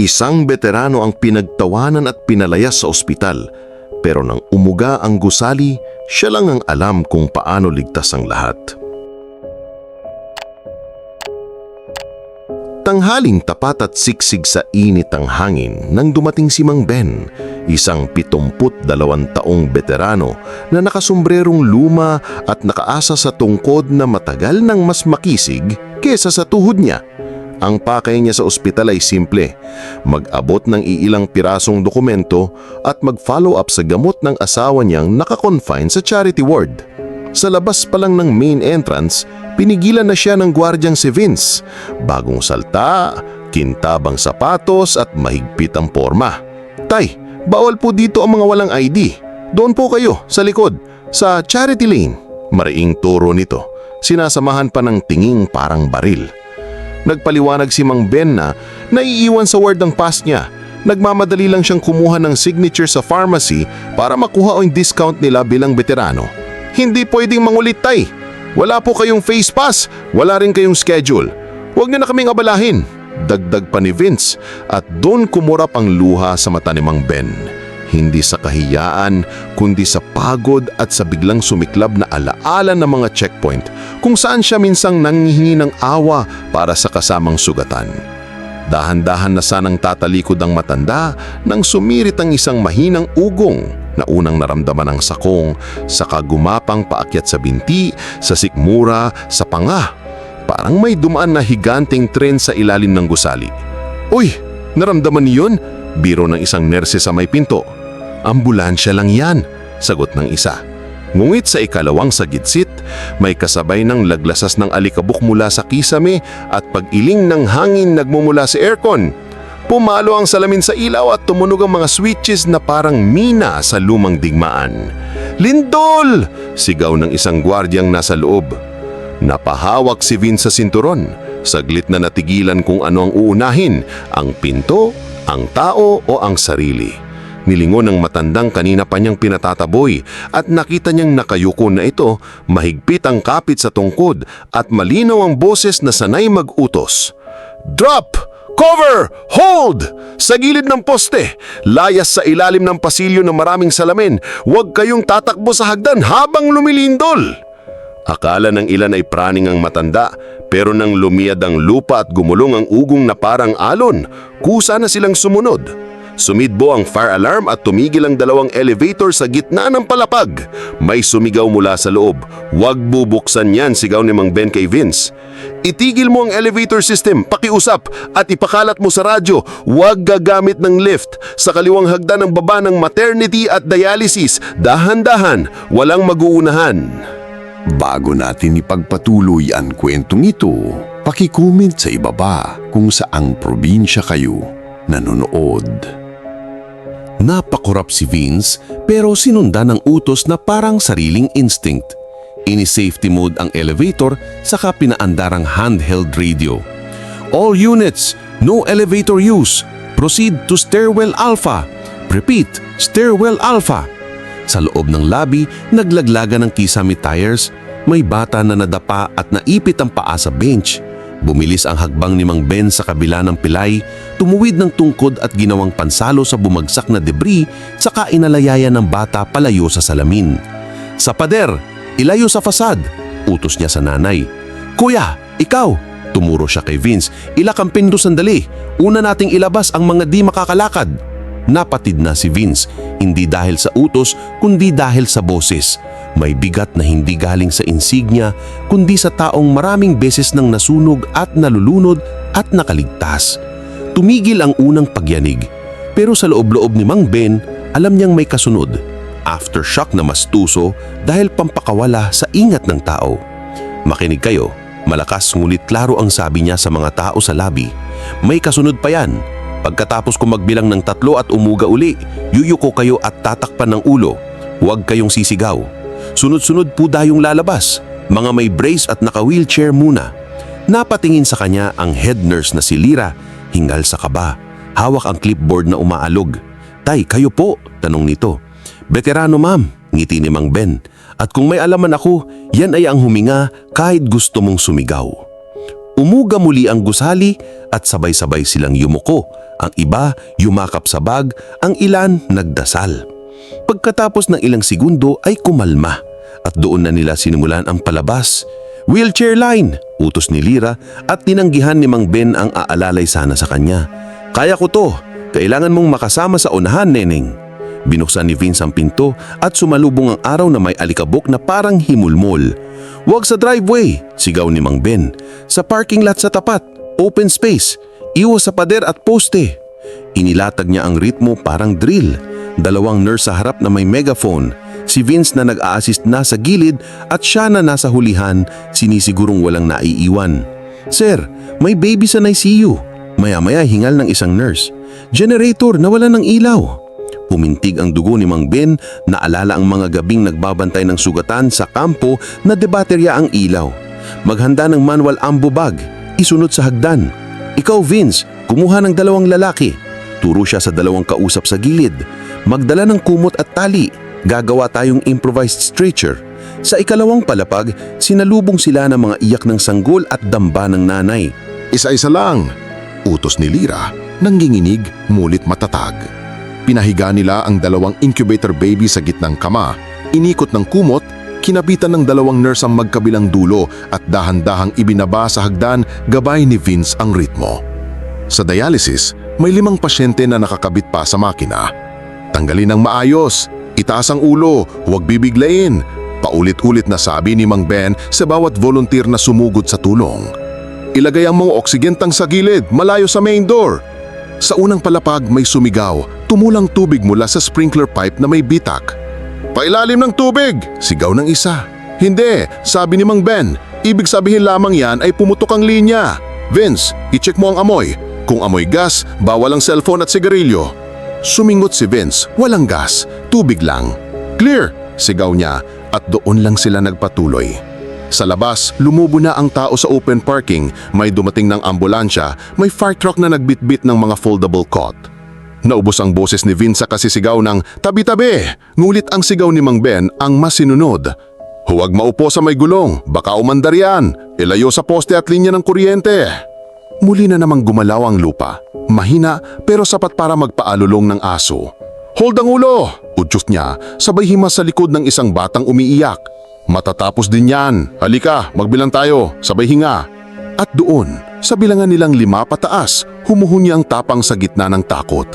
Isang veterano ang pinagtawanan at pinalayas sa ospital, pero nang umuga ang gusali, siya lang ang alam kung paano ligtas ang lahat. Tanghaling tapat at siksig sa init ang hangin nang dumating si Mang Ben, isang pitumput dalawang taong veterano na nakasombrerong luma at nakaasa sa tungkod na matagal nang mas makisig kesa sa tuhod niya. Ang pakay niya sa ospital ay simple, mag-abot ng iilang pirasong dokumento at mag-follow up sa gamot ng asawa niyang nakakonfine sa charity ward. Sa labas pa lang ng main entrance, pinigilan na siya ng gwardyang si Vince. Bagong salta, kintabang sapatos at mahigpit ang forma. Tay, bawal po dito ang mga walang ID. Doon po kayo, sa likod, sa charity lane. Mariing turo nito. Sinasamahan pa ng tinging parang baril. Nagpaliwanag si Mang Ben na naiiwan sa ward ang pass niya. Nagmamadali lang siyang kumuha ng signature sa pharmacy para makuha ang discount nila bilang veterano. Hindi pwedeng mangulit tay. Wala po kayong face pass, wala rin kayong schedule. Huwag niyo na kaming abalahin. Dagdag pa ni Vince at doon kumurap ang luha sa mata ni Mang Ben. Hindi sa kahiyaan, kundi sa pagod at sa biglang sumiklab na alaala ng mga checkpoint kung saan siya minsang nangihingi ng awa para sa kasamang sugatan. Dahan-dahan na sanang tatalikod ang matanda nang sumirit ang isang mahinang ugong na unang naramdaman ng sakong sa kagumapang paakyat sa binti, sa sikmura, sa panga. Parang may dumaan na higanting tren sa ilalim ng gusali. Uy, naramdaman niyo yun? Biro ng isang nerse sa may pinto. Ambulansya lang yan, sagot ng isa. Ngungit sa ikalawang sagitsit, may kasabay ng laglasas ng alikabok mula sa kisame at pag-iling ng hangin nagmumula sa aircon. Pumalo ang salamin sa ilaw at tumunog ang mga switches na parang mina sa lumang digmaan. Lindol! Sigaw ng isang gwardyang nasa loob. Napahawak si Vin sa sinturon. Saglit na natigilan kung ano ang uunahin, ang pinto, ang tao o ang sarili. Nilingon ng matandang kanina pa niyang pinatataboy at nakita niyang nakayuko na ito, mahigpit ang kapit sa tungkod at malinaw ang boses na sanay mag-utos. Drop! Cover! Hold! Sa gilid ng poste, layas sa ilalim ng pasilyo ng maraming salamin, huwag kayong tatakbo sa hagdan habang lumilindol! Akala ng ilan ay praning ang matanda, pero nang lumiyad ang lupa at gumulong ang ugong na parang alon, kusa na silang sumunod. Sumidbo ang fire alarm at tumigil ang dalawang elevator sa gitna ng palapag. May sumigaw mula sa loob. Huwag bubuksan yan, sigaw ni Mang Ben kay Vince. Itigil mo ang elevator system, pakiusap at ipakalat mo sa radyo. Huwag gagamit ng lift. Sa kaliwang hagdan ng baba ng maternity at dialysis, dahan-dahan, walang mag-uunahan. Bago natin ipagpatuloy ang kwentong ito, pakicomment sa ibaba kung saang probinsya kayo nanonood. Napakurap si Vince pero sinundan ng utos na parang sariling instinct. Ini-safety mode ang elevator saka pinaandarang handheld radio. All units, no elevator use. Proceed to stairwell alpha. Repeat, stairwell alpha. Sa loob ng lobby, naglaglaga ng kisame tires. May bata na nadapa at naipit ang paa sa bench. Bumilis ang hagbang ni Mang Ben sa kabila ng pilay, tumuwid ng tungkod at ginawang pansalo sa bumagsak na debris saka inalayaya ng bata palayo sa salamin. Sa pader, ilayo sa fasad, utos niya sa nanay. Kuya, ikaw! Tumuro siya kay Vince. Ilakampin do sandali. Una nating ilabas ang mga di makakalakad. Napatid na si Vince, hindi dahil sa utos kundi dahil sa boses. May bigat na hindi galing sa insignia kundi sa taong maraming beses nang nasunog at nalulunod at nakaligtas. Tumigil ang unang pagyanig pero sa loob-loob ni Mang Ben alam niyang may kasunod. Aftershock na mastuso dahil pampakawala sa ingat ng tao. Makinig kayo, malakas ngunit klaro ang sabi niya sa mga tao sa labi. May kasunod pa yan. Pagkatapos ko magbilang ng tatlo at umuga uli, yuyuko kayo at tatakpan ng ulo. Huwag kayong sisigaw. Sunod-sunod po dayong lalabas. Mga may brace at naka-wheelchair muna. Napatingin sa kanya ang head nurse na si Lira, hingal sa kaba. Hawak ang clipboard na umaalog. Tay, kayo po, tanong nito. Veterano ma'am, ngiti ni Mang Ben. At kung may alaman ako, yan ay ang huminga kahit gusto mong sumigaw. Umuga muli ang gusali at sabay-sabay silang yumuko. Ang iba yumakap sa bag, ang ilan nagdasal. Pagkatapos ng ilang segundo ay kumalma at doon na nila sinimulan ang palabas. Wheelchair line, utos ni Lira at tinanggihan ni Mang Ben ang aalalay sana sa kanya. Kaya ko to, kailangan mong makasama sa unahan, Neneng. Binuksan ni Vince ang pinto at sumalubong ang araw na may alikabok na parang himulmol. Huwag sa driveway, sigaw ni Mang Ben. Sa parking lot sa tapat, open space, iwas sa pader at poste. Inilatag niya ang ritmo parang drill. Dalawang nurse sa harap na may megaphone. Si Vince na nag-a-assist na sa gilid at siya na nasa hulihan, sinisigurong walang naiiwan. Sir, may baby sa ICU. Maya-maya hingal ng isang nurse. Generator, nawala ng ilaw. Pumintig ang dugo ni Mang Ben na alala ang mga gabing nagbabantay ng sugatan sa kampo na debaterya ang ilaw. Maghanda ng manual ambo bag, isunod sa hagdan. Ikaw Vince, kumuha ng dalawang lalaki. Turo siya sa dalawang kausap sa gilid. Magdala ng kumot at tali. Gagawa tayong improvised stretcher. Sa ikalawang palapag, sinalubong sila ng mga iyak ng sanggol at damba ng nanay. Isa-isa lang. Utos ni Lira, nanginginig, mulit matatag. Pinahiga nila ang dalawang incubator baby sa gitnang kama, inikot ng kumot, kinabitan ng dalawang nurse ang magkabilang dulo at dahan-dahang ibinaba sa hagdan gabay ni Vince ang ritmo. Sa dialysis, may limang pasyente na nakakabit pa sa makina. Tanggalin ng maayos, itaas ang ulo, huwag bibiglain. Paulit-ulit na sabi ni Mang Ben sa bawat volunteer na sumugod sa tulong. Ilagay ang mga oksigentang sa gilid, malayo sa main door. Sa unang palapag may sumigaw, tumulang tubig mula sa sprinkler pipe na may bitak. Pailalim ng tubig! Sigaw ng isa. Hindi, sabi ni Mang Ben. Ibig sabihin lamang yan ay pumutok ang linya. Vince, i-check mo ang amoy. Kung amoy gas, bawal ang cellphone at sigarilyo. Sumingot si Vince, walang gas, tubig lang. Clear! Sigaw niya at doon lang sila nagpatuloy. Sa labas, lumubo na ang tao sa open parking, may dumating ng ambulansya, may fire truck na nagbitbit ng mga foldable cot. Naubos ang boses ni Vince sa kasisigaw ng tabi-tabi, ngulit ang sigaw ni Mang Ben ang mas sinunod. Huwag maupo sa may gulong, baka umandar yan, ilayo sa poste at linya ng kuryente. Muli na namang gumalaw ang lupa, mahina pero sapat para magpaalulong ng aso. Hold ang ulo! Udyok niya, sabay himas sa likod ng isang batang umiiyak. Matatapos din yan. Halika, magbilang tayo, sabay hinga. At doon, sa bilangan nilang lima pataas, humuhunya ang tapang sa gitna ng takot.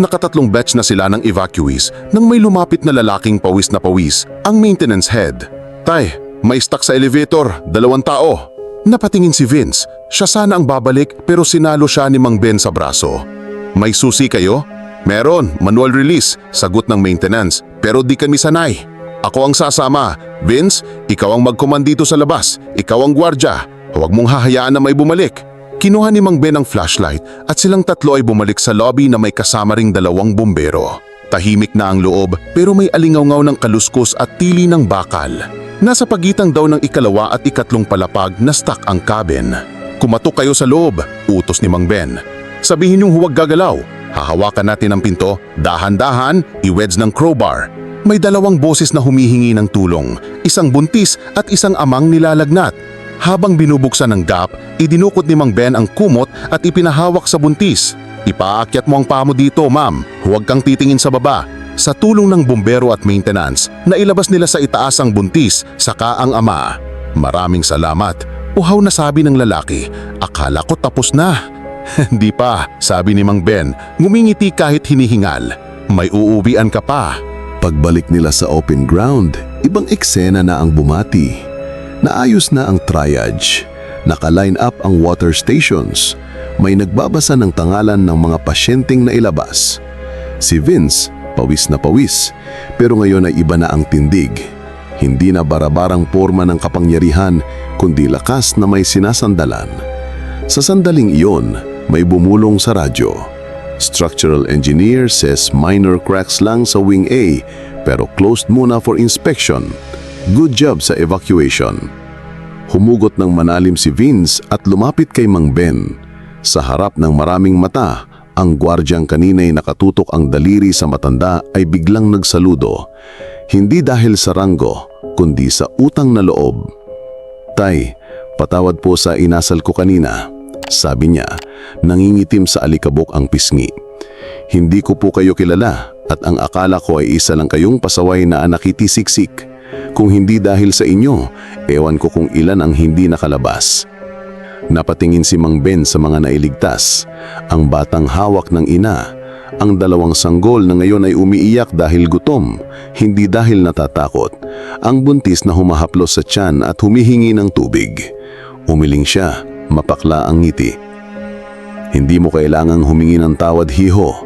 Nakatatlong batch na sila ng evacuees nang may lumapit na lalaking pawis na pawis, ang maintenance head. Tay, may stuck sa elevator, dalawang tao. Napatingin si Vince, siya sana ang babalik pero sinalo siya ni Mang Ben sa braso. May susi kayo? Meron, manual release, sagot ng maintenance, pero di kami sanay. Ako ang sasama. Vince, ikaw ang magcommand dito sa labas. Ikaw ang gwardya. Huwag mong hahayaan na may bumalik. Kinuha ni Mang Ben ang flashlight at silang tatlo ay bumalik sa lobby na may kasama ring dalawang bumbero. Tahimik na ang loob pero may alingawngaw ng kaluskos at tili ng bakal. Nasa pagitan daw ng ikalawa at ikatlong palapag na stuck ang cabin. Kumatok kayo sa loob, utos ni Mang Ben. Sabihin yung huwag gagalaw. Hahawakan natin ang pinto, dahan-dahan, i-wedge ng crowbar. May dalawang boses na humihingi ng tulong, isang buntis at isang amang nilalagnat. Habang binubuksan ng gap, idinukot ni Mang Ben ang kumot at ipinahawak sa buntis. Ipaakyat mo ang pamo dito, ma'am. Huwag kang titingin sa baba. Sa tulong ng bumbero at maintenance, nailabas nila sa itaas ang buntis, saka ang ama. Maraming salamat. Uhaw na sabi ng lalaki, akala ko tapos na. Hindi pa, sabi ni Mang Ben, ngumingiti kahit hinihingal. May uuwian ka pa. Pagbalik nila sa open ground, ibang eksena na ang bumati. Naayos na ang triage. Naka-line up ang water stations. May nagbabasa ng tangalan ng mga pasyenteng nailabas. Si Vince, pawis na pawis, pero ngayon ay iba na ang tindig. Hindi na barabarang forma ng kapangyarihan, kundi lakas na may sinasandalan. Sa sandaling iyon, may bumulong sa radyo. Structural engineer says minor cracks lang sa wing A pero closed muna for inspection. Good job sa evacuation. Humugot ng manalim si Vince at lumapit kay Mang Ben. Sa harap ng maraming mata, ang gwardyang kanina'y nakatutok ang daliri sa matanda ay biglang nagsaludo. Hindi dahil sa ranggo, kundi sa utang na loob. Tay, Patawad po sa inasal ko kanina. Sabi niya, nangingitim sa alikabok ang pisngi. Hindi ko po kayo kilala at ang akala ko ay isa lang kayong pasaway na anakitisiksik. Kung hindi dahil sa inyo, ewan ko kung ilan ang hindi nakalabas. Napatingin si Mang Ben sa mga nailigtas, ang batang hawak ng ina, ang dalawang sanggol na ngayon ay umiiyak dahil gutom, hindi dahil natatakot, ang buntis na humahaplos sa tiyan at humihingi ng tubig. Umiling siya, mapakla ang ngiti. Hindi mo kailangang humingi ng tawad hiho.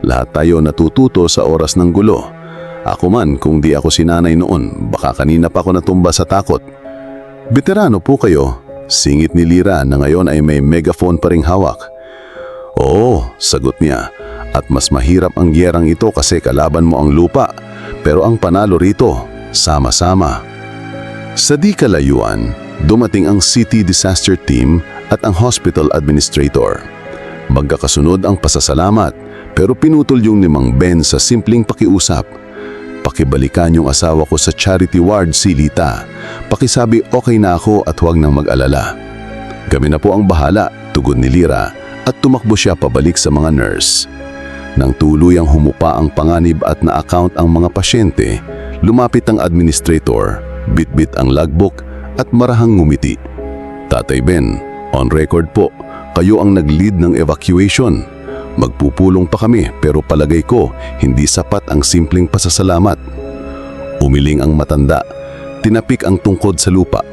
Lahat tayo natututo sa oras ng gulo. Ako man kung di ako sinanay noon, baka kanina pa ako natumba sa takot. Veterano po kayo, singit ni Lira na ngayon ay may megaphone pa ring hawak. Oo, sagot niya, at mas mahirap ang gyerang ito kasi kalaban mo ang lupa, pero ang panalo rito, sama-sama. Sa di kalayuan, dumating ang City Disaster Team at ang Hospital Administrator. Magkakasunod ang pasasalamat, pero pinutol yung ni Mang Ben sa simpleng pakiusap. Pakibalikan yung asawa ko sa charity ward si Lita. Pakisabi okay na ako at huwag nang mag-alala. Kami na po ang bahala, tugon ni Lira at tumakbo siya pabalik sa mga nurse. Nang tuluyang humupa ang panganib at na-account ang mga pasyente, lumapit ang administrator, bitbit ang logbook at marahang ngumiti. Tatay Ben, on record po, kayo ang nag-lead ng evacuation. Magpupulong pa kami pero palagay ko hindi sapat ang simpleng pasasalamat. Umiling ang matanda, tinapik ang tungkod sa lupa.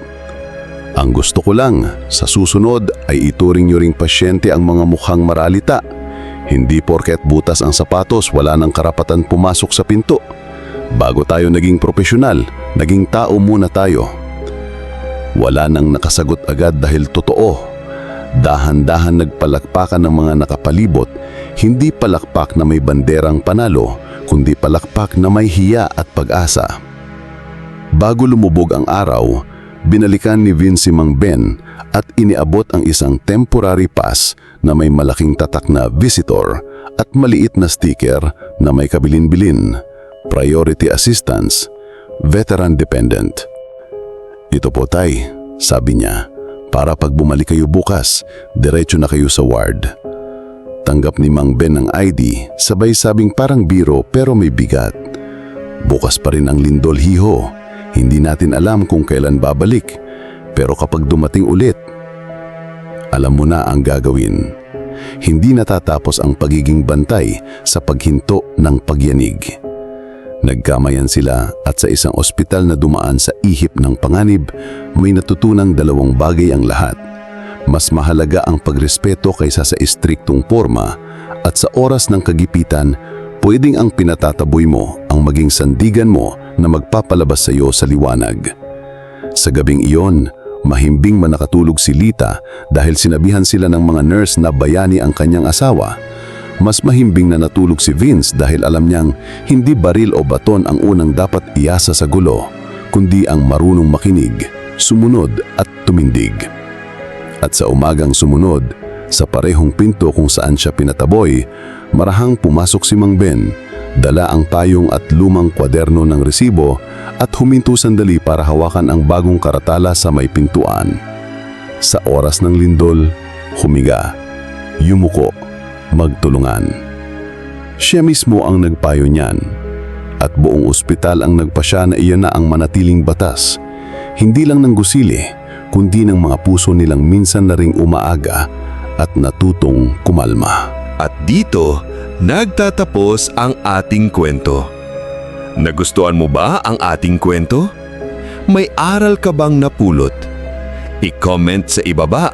Ang gusto ko lang, sa susunod ay ituring nyo ring pasyente ang mga mukhang maralita. Hindi porket butas ang sapatos, wala nang karapatan pumasok sa pinto. Bago tayo naging profesional, naging tao muna tayo. Wala nang nakasagot agad dahil totoo. Dahan-dahan nagpalakpakan ng mga nakapalibot, hindi palakpak na may banderang panalo, kundi palakpak na may hiya at pag-asa. Bago lumubog ang araw, binalikan ni Vince si Mang Ben at iniabot ang isang temporary pass na may malaking tatak na visitor at maliit na sticker na may kabilin-bilin, priority assistance, veteran dependent. Ito po tay, sabi niya, para pag bumalik kayo bukas, diretso na kayo sa ward. Tanggap ni Mang Ben ang ID, sabay sabing parang biro pero may bigat. Bukas pa rin ang lindol hiho, hindi natin alam kung kailan babalik. Pero kapag dumating ulit, alam mo na ang gagawin. Hindi natatapos ang pagiging bantay sa paghinto ng pagyanig. Nagkamayan sila at sa isang ospital na dumaan sa ihip ng panganib, may natutunang dalawang bagay ang lahat. Mas mahalaga ang pagrespeto kaysa sa istriktong forma at sa oras ng kagipitan, pwedeng ang pinatataboy mo ang maging sandigan mo na magpapalabas sa iyo sa liwanag. Sa gabing iyon, mahimbing man nakatulog si Lita dahil sinabihan sila ng mga nurse na bayani ang kanyang asawa. Mas mahimbing na natulog si Vince dahil alam niyang hindi baril o baton ang unang dapat iasa sa gulo, kundi ang marunong makinig, sumunod at tumindig. At sa umagang sumunod, sa parehong pinto kung saan siya pinataboy, marahang pumasok si Mang Ben, dala ang tayong at lumang kwaderno ng resibo at huminto sandali para hawakan ang bagong karatala sa may pintuan. Sa oras ng lindol, humiga, yumuko, magtulungan. Siya mismo ang nagpayo niyan at buong ospital ang nagpasya na iyan na ang manatiling batas. Hindi lang ng gusili, kundi ng mga puso nilang minsan na ring umaaga at natutong kumalma. At dito, nagtatapos ang ating kwento. Nagustuhan mo ba ang ating kwento? May aral ka bang napulot? I-comment sa ibaba.